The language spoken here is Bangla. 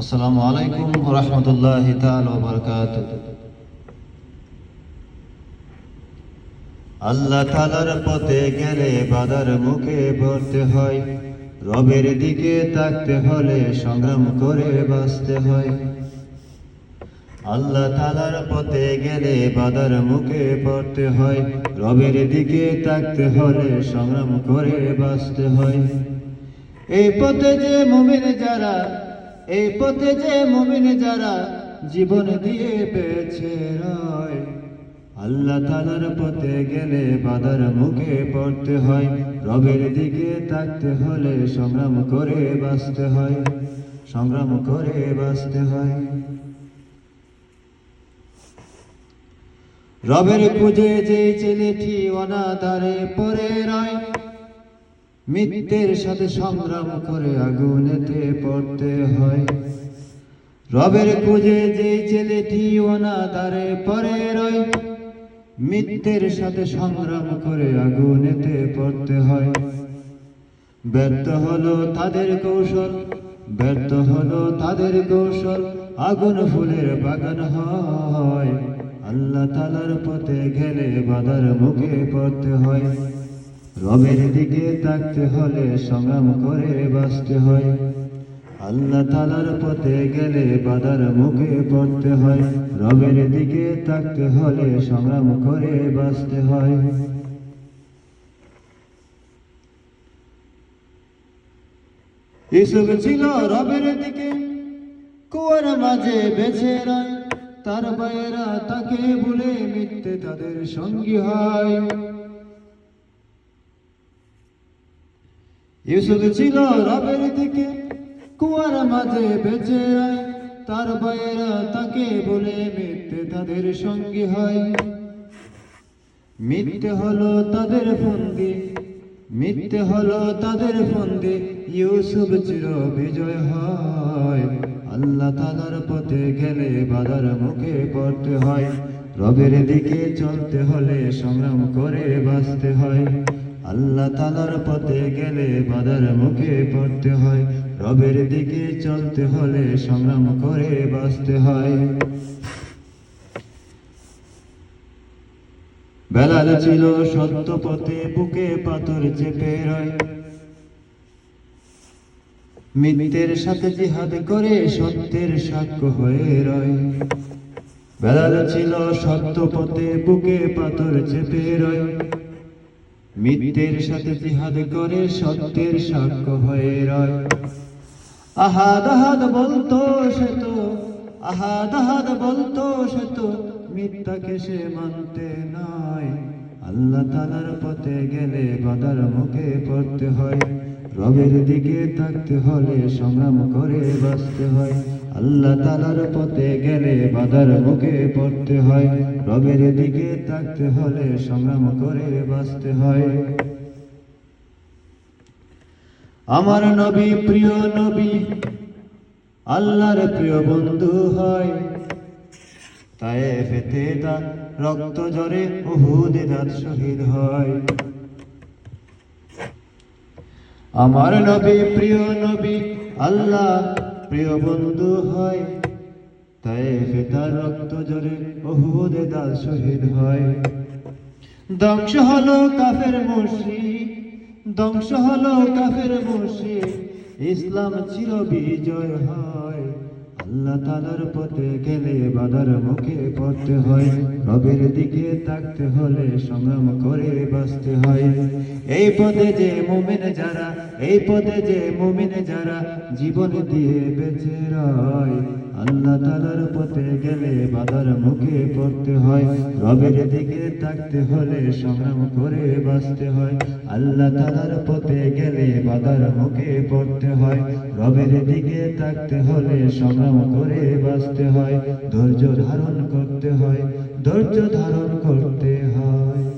আসসালামু আলাইকুম রহমতুল্লাহ বারকাত আল্লাহ তালার পথে গেলে বাদার মুখে পড়তে হয়, রবের দিকে তাকতে হলে সংগ্রাম করে বাঁচতে হয়। আল্লাহ তালার পথে গেলে বাদার মুখে পড়তে হয়, রবের দিকে তাকতে হলে সংগ্রাম করে বাঁচতে হয়। এই পথে যে মুমিন যারা এই পথে যে মুমিন যারা জীবন দিয়ে পেয়েছে রয়, আল্লাহ তালার পথে গেলে বাদার মুখে পড়তে হয়, রবের দিকে তাকতে হলে সংগ্রাম করে বাঁচতে হয়, সংগ্রাম করে বাঁচতে হয়। রবের খুঁজে যে ছেলেটি অনাদারে পড়ে রয় মিথ্যের সাথে সংগ্রাম করে আগুনেতে পড়তে হয়। রবের খুঁজে যে ছেলেটি অনাদারে পরে রয় মিথ্যের সাথে সংগ্রাম করে আগুনেতে পড়তে হয়। ব্যর্থ হলো তাদের কৌশল, ব্যর্থ হলো তাদের কৌশল, আগুন ফুলের বাগান হয়। আল্লাহ তালার পথে গেলে বাধার মুখে পড়তে হয়। রবের দিকে তাকতে হলে সংগ্রাম করে বাঁচতে হয়। আল্লাহ তালার পথে গেলে বাধার মুখে পড়তে হয়। রবের দিকে তাকতে হলে সংগ্রাম করে বাঁচতে হয়। এসব ছিল রবের দিকে। কুয়ার মাঝে বেছে রয়। তার বাইরা তাকে বলে মিথ্যে তাদের সঙ্গী হয়। ইউসুফ ছিল রবের দিকে, কুয়ার মাঝে বেঁচে আয় তার বাইরা তাকে বলে মিথ্যে তাদের সঙ্গী হয়। মিথ্যে হলো তাদের ফন্দি, মিথ্যে হলো তাদের ফন্দি। ইউসুফ চির বিজয় হয়। আল্লাহ তালার পথে গেলে বাধার মুখে পড়তে হয়। রবের দিকে চলতে হলে সংগ্রাম করে বাঁচতে হয়। আল্লাহ তালার পথে গেলে বাধার মুখে পড়তে হয়। রবের দিকে চলতে হলে সংগ্রাম করে বাঁচতে হয়। বেলাল ছিল সত্য পথে বুকে পাথর চেপে রয়। মিথ্যের সাথে জিহাদ করে সত্যের সাক্ষ্য হয়ে রয়। বেলাল ছিল সত্য পথে বুকে পাথর চেপে রয়। মিথ্যের সাথে জিহাদ করে সত্যের সাক্ষ্য হয়ে রয়। আহাদ আহাদ বলতো সে তো, আহাদ আহাদ বলতো সে তো, মিথ্যাকে সে মানতে নয়। আল্লাহ তালার পথে গেলে বাদার মুখে পড়তে হয়। রবের দিকে থাকতে হলে সংগ্রাম করে বাঁচতে হয়। আল্লাহ তালার পথে গেলে বাদার মুখে পড়তে হয়। রবের দিকে থাকতে হলে সংগ্রাম করে বাঁচতে হয়। আমার নবী, প্রিয় নবী, আল্লাহর প্রিয় বন্ধু হয়। তাই ফেতে তা রক্ত জরে উহুদে দাঁত শহীদ হয়। আমার নবী, প্রিয় নবী, আল্লাহ প্রিয় বন্ধু হয় তাই ফেতার রক্ত জরে বহুদে তার শহীদ হয়। ধ্বংস হলো কাফের মসি ধ্বংস হলো কাফের মসি ইসলাম চির বিজয় হয়। আল্লাহ তালার পথে গেলে বাধার মুখে পড়তে হয়। রবের দিকে থাকতে হলে সংগ্রাম করে বাঁচতে হয়। এই পথে যে মোমিন যারা, এই পথে যে মোমিন যারা জীবন দিয়ে বেঁচে রয়। আল্লাহ তালার পথে গেলে বাধার মুখে পড়তে হয়। রবের দিকে তাকতে হলে সংগ্রাম করে বাঁচতে হয়। আল্লাহ তালার পথে গেলে বাধার মুখে পড়তে হয়। রবের দিকে তাকতে হলে সংগ্রাম করে বাঁচতে হয়। ধৈর্য ধারণ করতে হয়। ধৈর্য ধারণ করতে হয়।